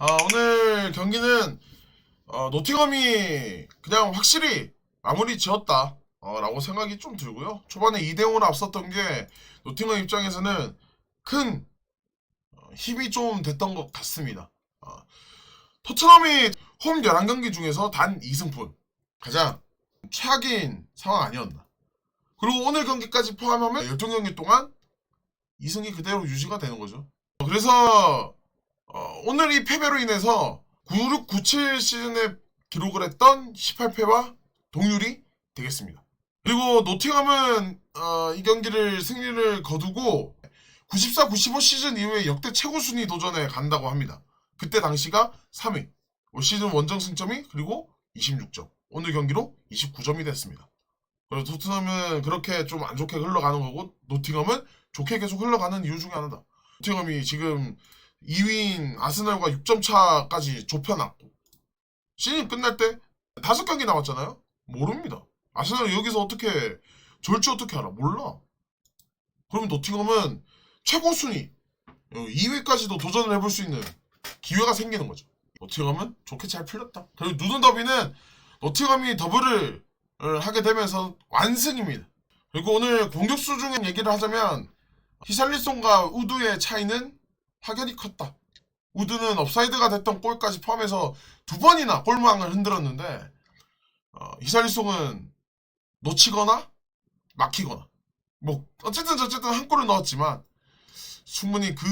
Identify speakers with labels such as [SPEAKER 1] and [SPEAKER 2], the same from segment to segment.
[SPEAKER 1] 아, 오늘 경기는 어, 노팅엄이 그냥 확실히 마무리 지었다 어, 라고 생각이 좀 들고요. 초반에 2대0으로 앞섰던 게 노팅엄 입장에서는 큰 어, 힘이 좀 됐던 것 같습니다. 어, 토트넘이 홈 11경기 중에서 단 2승뿐 가장 최악인 상황 아니었나. 그리고 오늘 경기까지 포함하면 12경기 동안 2승이 그대로 유지가 되는 거죠. 그래서 어, 오늘 이 패배로 인해서 9697 시즌에 기록을 했던 18패와 동률이 되겠습니다. 그리고 노팅엄은 어, 이 경기를 승리를 거두고 94, 95 시즌 이후에 역대 최고 순위 도전에 간다고 합니다. 그때 당시가 3위. 올 시즌 원정 승점이 그리고 26점. 오늘 경기로 29점이 됐습니다. 그래서 토트넘은 그렇게 좀 안 좋게 흘러가는 거고 노팅엄은 좋게 계속 흘러가는 이유 중에 하나다. 노팅엄이 지금 2위인 아스널과 6점 차까지 좁혀놨고 시즌 끝날 때 다섯 경기 남았잖아요. 모릅니다. 아스널 여기서 어떻게 절주 어떻게 알아? 몰라. 그러면 노팅엄은 최고 순위 2위까지도 도전을 해볼 수 있는 기회가 생기는 거죠. 노팅엄은 좋게 잘 풀렸다. 그리고 누든 더비는 노팅엄이 더블을 하게 되면서 완승입니다. 그리고 오늘 공격수 중에 얘기를 하자면 히샬리송과 우드의 차이는 확연히 컸다. 우드는 업사이드가 됐던 골까지 포함해서 두 번이나 골망을 흔들었는데 어, 히샬리송은 놓치거나 막히거나 뭐 어쨌든 어쨌든 한 골을 넣었지만 충분히 그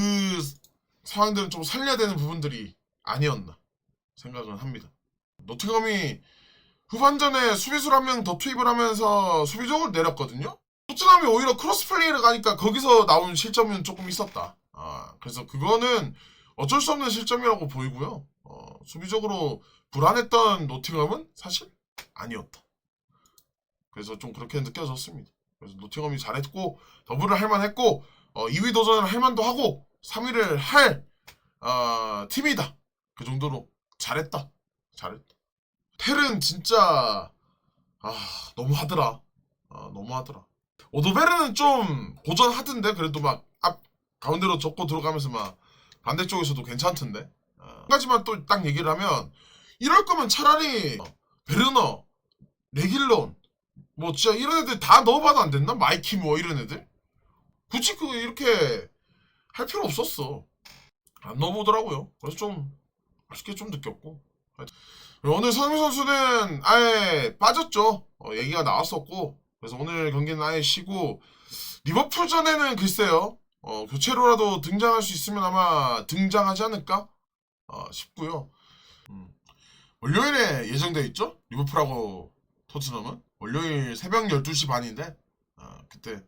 [SPEAKER 1] 상황들은 좀 살려야 되는 부분들이 아니었나 생각은 합니다. 노팅엄이 후반전에 수비수를 한명 더 투입을 하면서 수비적으로 내렸거든요. 토트넘이 오히려 크로스 플레이를 가니까 거기서 나온 실점은 조금 있었다. 아, 그래서 그거는 어쩔 수 없는 실점이라고 보이고요. 어, 수비적으로 불안했던 노팅엄은 사실 아니었다. 그래서 좀 그렇게 느껴졌습니다. 그래서 노팅엄이 잘했고 더블을 할 만했고 어, 2위 도전을 할 만도 하고 3위를 할 어, 팀이다. 그 정도로 잘했다. 잘했다. 텔은 진짜 아 너무 하더라. 아, 너무 하더라. 오도베르는 좀 고전하던데 그래도 막 앞 가운데로 접고 들어가면서 막 반대쪽에서도 괜찮던데. 아, 한 가지만 또 딱 얘기를 하면 이럴 거면 차라리 베르너, 레길론 뭐 진짜 이런 애들 다 넣어봐도 안 됐나? 마이키 뭐 이런 애들 굳이 그 이렇게 할 필요 없었어. 안 넣어보더라고요. 그래서 좀 아쉽게 좀 느꼈고. 오늘 선미 선수는 아예 빠졌죠. 어, 얘기가 나왔었고. 그래서 오늘 경기는 아예 쉬고 리버풀전에는 글쎄요. 어, 교체로라도 등장할 수 있으면 아마 등장하지 않을까 어, 싶고요. 음. 월요일에 예정돼 있죠? 리버풀하고 토트넘은 월요일 새벽 12시 반인데 어, 그때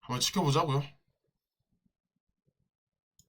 [SPEAKER 1] 한번 지켜보자고요.